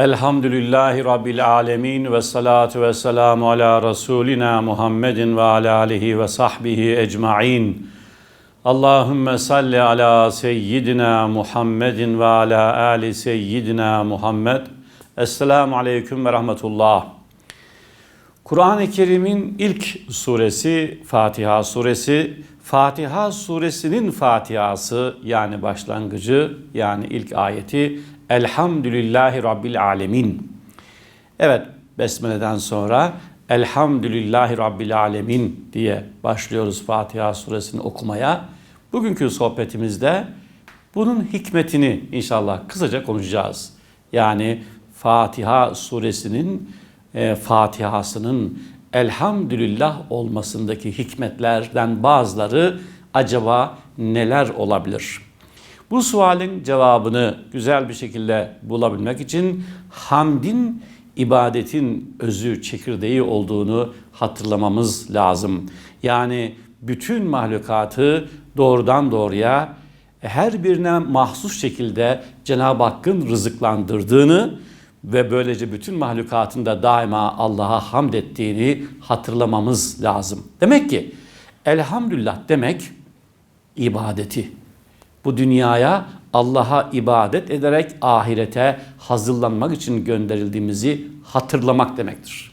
Elhamdülillahi Rabbil alemin ve salatu ve selamu ala Resulina Muhammedin ve ala alihi ve sahbihi ecma'in. Allahümme salli ala seyyidina Muhammedin ve ala ali seyyidina Muhammed. Esselamu aleyküm ve rahmetullah. Kur'an-ı Kerim'in ilk suresi Fatiha suresi. Fatiha suresinin Fatihası yani başlangıcı yani ilk ayeti Elhamdülillahi Rabbil Alemin. Evet Besmele'den sonra Elhamdülillahi Rabbil Alemin diye başlıyoruz Fatiha suresini okumaya. Bugünkü sohbetimizde bunun hikmetini inşallah kısaca konuşacağız. Yani Fatiha suresinin e, Fatihasının elhamdülillah olmasındaki hikmetlerden bazıları acaba neler olabilir? Bu sualin cevabını güzel bir şekilde bulabilmek için hamdin ibadetin özü, çekirdeği olduğunu hatırlamamız lazım. Yani bütün mahlukatı doğrudan doğruya her birine mahsus şekilde Cenab-ı Hakk'ın rızıklandırdığını ve böylece bütün mahlukatın da daima Allah'a hamd ettiğini hatırlamamız lazım. Demek ki elhamdülillah demek ibadeti. Bu dünyaya Allah'a ibadet ederek ahirete hazırlanmak için gönderildiğimizi hatırlamak demektir.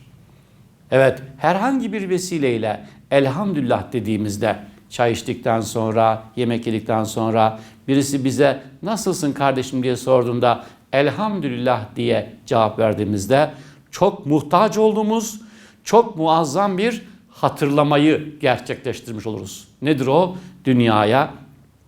Evet, herhangi bir vesileyle elhamdülillah dediğimizde çay içtikten sonra, yemek yedikten sonra birisi bize nasılsın kardeşim diye sorduğunda elhamdülillah diye cevap verdiğimizde çok muhtaç olduğumuz, çok muazzam bir hatırlamayı gerçekleştirmiş oluruz. Nedir o? Dünyaya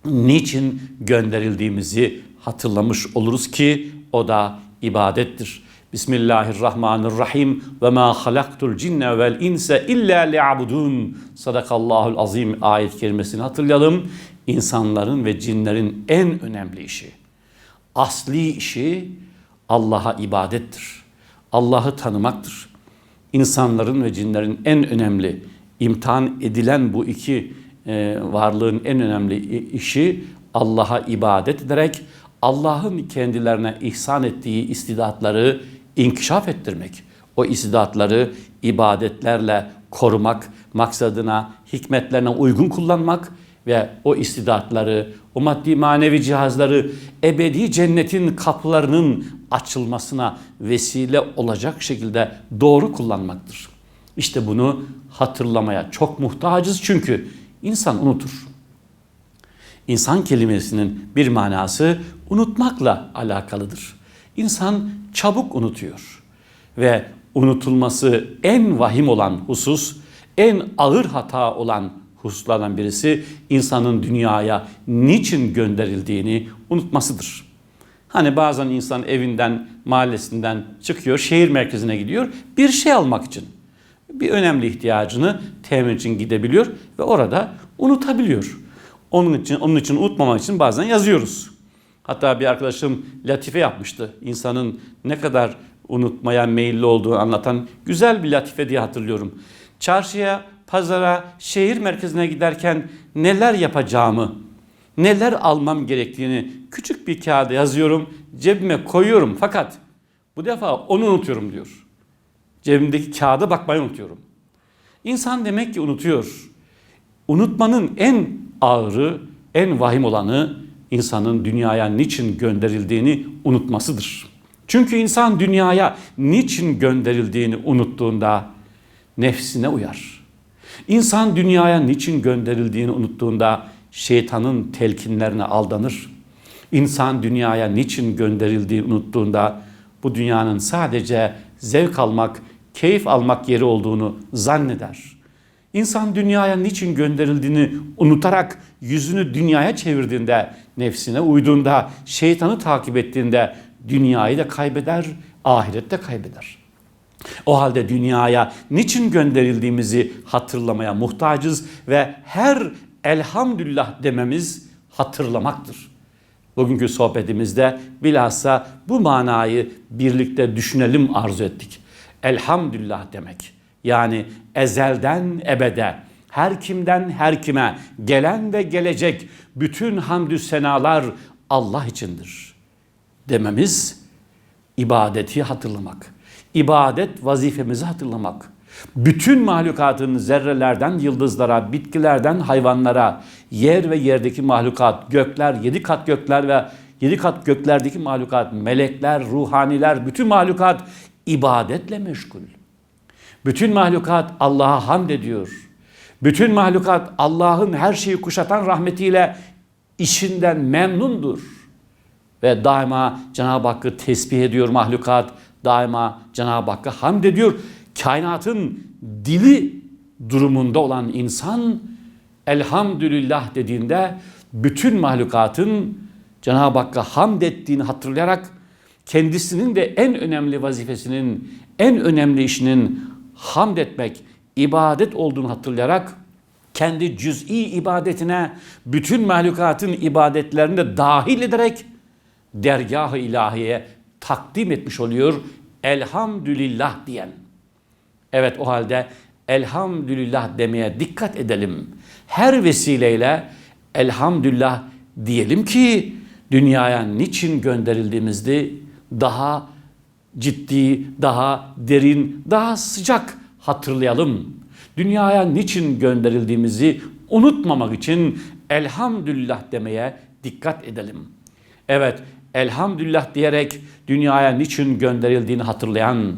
niçin gönderildiğimizi hatırlamış oluruz ki o da ibadettir. Bismillahirrahmanirrahim ve ma halaktul cinne vel inse illa li'abudun. Sadakallahul azim ayet kerimesini hatırlayalım. İnsanların ve cinlerin en önemli işi, asli işi Allah'a ibadettir. Allah'ı tanımaktır. İnsanların ve cinlerin en önemli imtihan edilen bu iki varlığın en önemli işi Allah'a ibadet ederek Allah'ın kendilerine ihsan ettiği istidatları inkişaf ettirmek. O istidatları ibadetlerle korumak, maksadına, hikmetlerine uygun kullanmak ve o istidatları, o maddi manevi cihazları ebedi cennetin kapılarının açılmasına vesile olacak şekilde doğru kullanmaktır. İşte bunu hatırlamaya çok muhtacız çünkü insan unutur. İnsan kelimesinin bir manası unutmakla alakalıdır. İnsan çabuk unutuyor ve unutulması en vahim olan husus, en ağır hata olan hususlardan birisi insanın dünyaya niçin gönderildiğini unutmasıdır. Hani bazen insan evinden, mahallesinden çıkıyor, şehir merkezine gidiyor bir şey almak için. Bir önemli ihtiyacını temin için gidebiliyor ve orada unutabiliyor. Onun için onun için unutmamak için bazen yazıyoruz. Hatta bir arkadaşım latife yapmıştı. İnsanın ne kadar unutmaya meyilli olduğunu anlatan güzel bir latife diye hatırlıyorum. Çarşıya, pazara, şehir merkezine giderken neler yapacağımı, neler almam gerektiğini küçük bir kağıda yazıyorum, cebime koyuyorum fakat bu defa onu unutuyorum diyor. Cebimdeki kağıda bakmayı unutuyorum. İnsan demek ki unutuyor. Unutmanın en ağırı, en vahim olanı insanın dünyaya niçin gönderildiğini unutmasıdır. Çünkü insan dünyaya niçin gönderildiğini unuttuğunda nefsine uyar. İnsan dünyaya niçin gönderildiğini unuttuğunda şeytanın telkinlerine aldanır. İnsan dünyaya niçin gönderildiğini unuttuğunda bu dünyanın sadece zevk almak, keyif almak yeri olduğunu zanneder. İnsan dünyaya niçin gönderildiğini unutarak yüzünü dünyaya çevirdiğinde, nefsine uyduğunda, şeytanı takip ettiğinde dünyayı da kaybeder, ahirette kaybeder. O halde dünyaya niçin gönderildiğimizi hatırlamaya muhtacız ve her elhamdülillah dememiz hatırlamaktır. Bugünkü sohbetimizde bilhassa bu manayı birlikte düşünelim arzu ettik. Elhamdülillah demek. Yani ezelden ebede, her kimden her kime, gelen ve gelecek bütün hamdü senalar Allah içindir. Dememiz ibadeti hatırlamak. İbadet vazifemizi hatırlamak. Bütün mahlukatın zerrelerden yıldızlara, bitkilerden hayvanlara, yer ve yerdeki mahlukat, gökler, yedi kat gökler ve yedi kat göklerdeki mahlukat, melekler, ruhaniler, bütün mahlukat ibadetle meşgul. Bütün mahlukat Allah'a hamd ediyor. Bütün mahlukat Allah'ın her şeyi kuşatan rahmetiyle işinden memnundur. Ve daima Cenab-ı Hakk'ı tesbih ediyor mahlukat. Daima Cenab-ı Hakk'a hamd ediyor. Kainatın dili durumunda olan insan elhamdülillah dediğinde bütün mahlukatın Cenab-ı Hakk'a hamd ettiğini hatırlayarak kendisinin de en önemli vazifesinin, en önemli işinin hamd etmek, ibadet olduğunu hatırlayarak kendi cüz'i ibadetine bütün mahlukatın ibadetlerini de dahil ederek dergah-ı ilahiye takdim etmiş oluyor. Elhamdülillah diyen. Evet o halde elhamdülillah demeye dikkat edelim. Her vesileyle elhamdülillah diyelim ki dünyaya niçin gönderildiğimizde daha ciddi, daha derin, daha sıcak hatırlayalım. Dünyaya niçin gönderildiğimizi unutmamak için elhamdülillah demeye dikkat edelim. Evet, elhamdülillah diyerek dünyaya niçin gönderildiğini hatırlayan,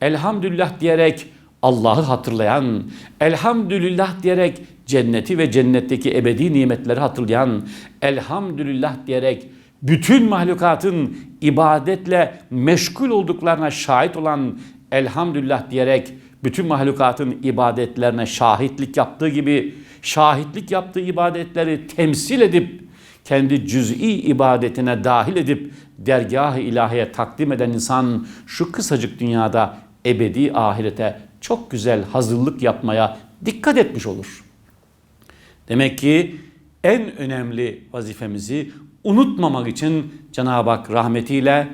elhamdülillah diyerek Allah'ı hatırlayan, elhamdülillah diyerek cenneti ve cennetteki ebedi nimetleri hatırlayan, elhamdülillah diyerek bütün mahlukatın ibadetle meşgul olduklarına şahit olan elhamdülillah diyerek bütün mahlukatın ibadetlerine şahitlik yaptığı gibi şahitlik yaptığı ibadetleri temsil edip kendi cüz'i ibadetine dahil edip dergah-ı ilahiye takdim eden insan şu kısacık dünyada ebedi ahirete çok güzel hazırlık yapmaya dikkat etmiş olur. Demek ki en önemli vazifemizi unutmamak için Cenab-ı Hak rahmetiyle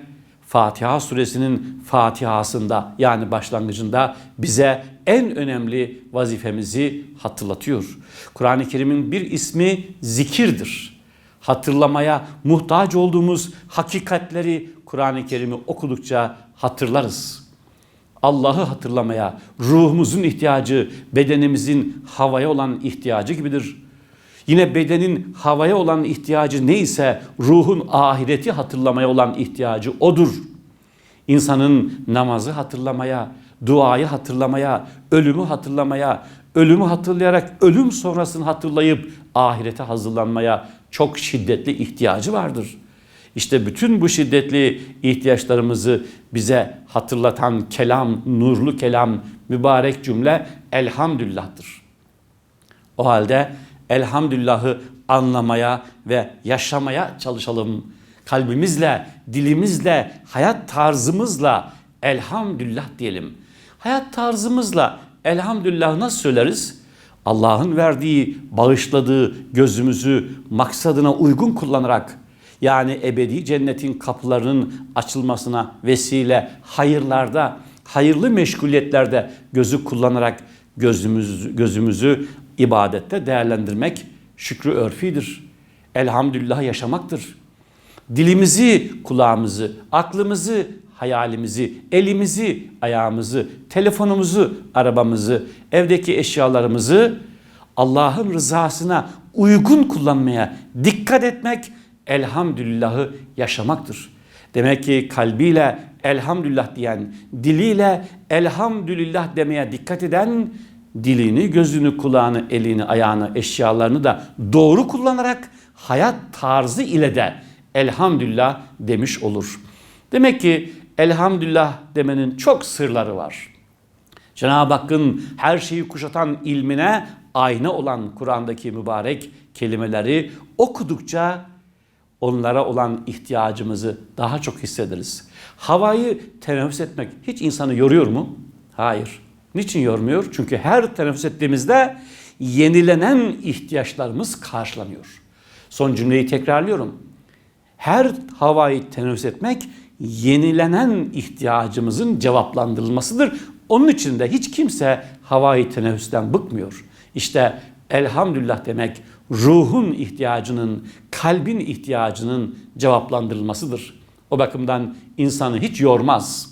Fatiha suresinin Fatihasında yani başlangıcında bize en önemli vazifemizi hatırlatıyor. Kur'an-ı Kerim'in bir ismi zikirdir. Hatırlamaya muhtaç olduğumuz hakikatleri Kur'an-ı Kerim'i okudukça hatırlarız. Allah'ı hatırlamaya ruhumuzun ihtiyacı, bedenimizin havaya olan ihtiyacı gibidir. Yine bedenin havaya olan ihtiyacı neyse ruhun ahireti hatırlamaya olan ihtiyacı odur. İnsanın namazı hatırlamaya, duayı hatırlamaya, ölümü hatırlamaya, ölümü hatırlayarak ölüm sonrasını hatırlayıp ahirete hazırlanmaya çok şiddetli ihtiyacı vardır. İşte bütün bu şiddetli ihtiyaçlarımızı bize hatırlatan kelam, nurlu kelam, mübarek cümle elhamdülillah'tır. O halde elhamdülillahı anlamaya ve yaşamaya çalışalım. Kalbimizle, dilimizle, hayat tarzımızla elhamdülillah diyelim. Hayat tarzımızla elhamdülillah nasıl söyleriz? Allah'ın verdiği, bağışladığı gözümüzü maksadına uygun kullanarak yani ebedi cennetin kapılarının açılmasına vesile hayırlarda, hayırlı meşguliyetlerde gözü kullanarak gözümüz, gözümüzü ibadette değerlendirmek şükrü örfidir. Elhamdülillah yaşamaktır. Dilimizi, kulağımızı, aklımızı, hayalimizi, elimizi, ayağımızı, telefonumuzu, arabamızı, evdeki eşyalarımızı Allah'ın rızasına uygun kullanmaya dikkat etmek elhamdülillahı yaşamaktır. Demek ki kalbiyle elhamdülillah diyen, diliyle elhamdülillah demeye dikkat eden, dilini, gözünü, kulağını, elini, ayağını, eşyalarını da doğru kullanarak hayat tarzı ile de elhamdülillah demiş olur. Demek ki elhamdülillah demenin çok sırları var. Cenab-ı Hakk'ın her şeyi kuşatan ilmine ayna olan Kur'an'daki mübarek kelimeleri okudukça onlara olan ihtiyacımızı daha çok hissederiz. Havayı teneffüs etmek hiç insanı yoruyor mu? Hayır. Niçin yormuyor? Çünkü her teneffüs ettiğimizde yenilenen ihtiyaçlarımız karşılanıyor. Son cümleyi tekrarlıyorum. Her havayı teneffüs etmek yenilenen ihtiyacımızın cevaplandırılmasıdır. Onun için de hiç kimse havayı teneffüsten bıkmıyor. İşte elhamdülillah demek ruhun ihtiyacının, kalbin ihtiyacının cevaplandırılmasıdır. O bakımdan insanı hiç yormaz.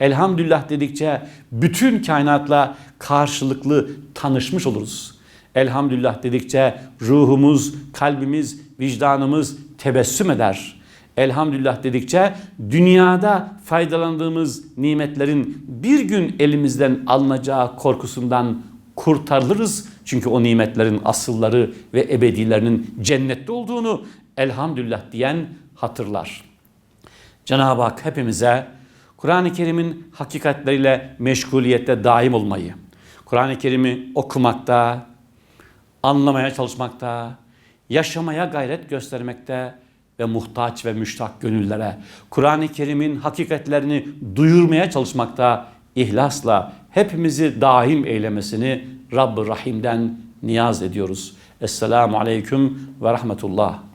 Elhamdülillah dedikçe bütün kainatla karşılıklı tanışmış oluruz. Elhamdülillah dedikçe ruhumuz, kalbimiz, vicdanımız tebessüm eder. Elhamdülillah dedikçe dünyada faydalandığımız nimetlerin bir gün elimizden alınacağı korkusundan kurtarılırız. Çünkü o nimetlerin asılları ve ebedilerinin cennette olduğunu elhamdülillah diyen hatırlar. Cenab-ı Hak hepimize Kur'an-ı Kerim'in hakikatleriyle meşguliyette daim olmayı, Kur'an-ı Kerim'i okumakta, anlamaya çalışmakta, yaşamaya gayret göstermekte ve muhtaç ve müştak gönüllere Kur'an-ı Kerim'in hakikatlerini duyurmaya çalışmakta ihlasla hepimizi daim eylemesini Rabb-ı Rahim'den niyaz ediyoruz. Esselamu Aleyküm ve Rahmetullah.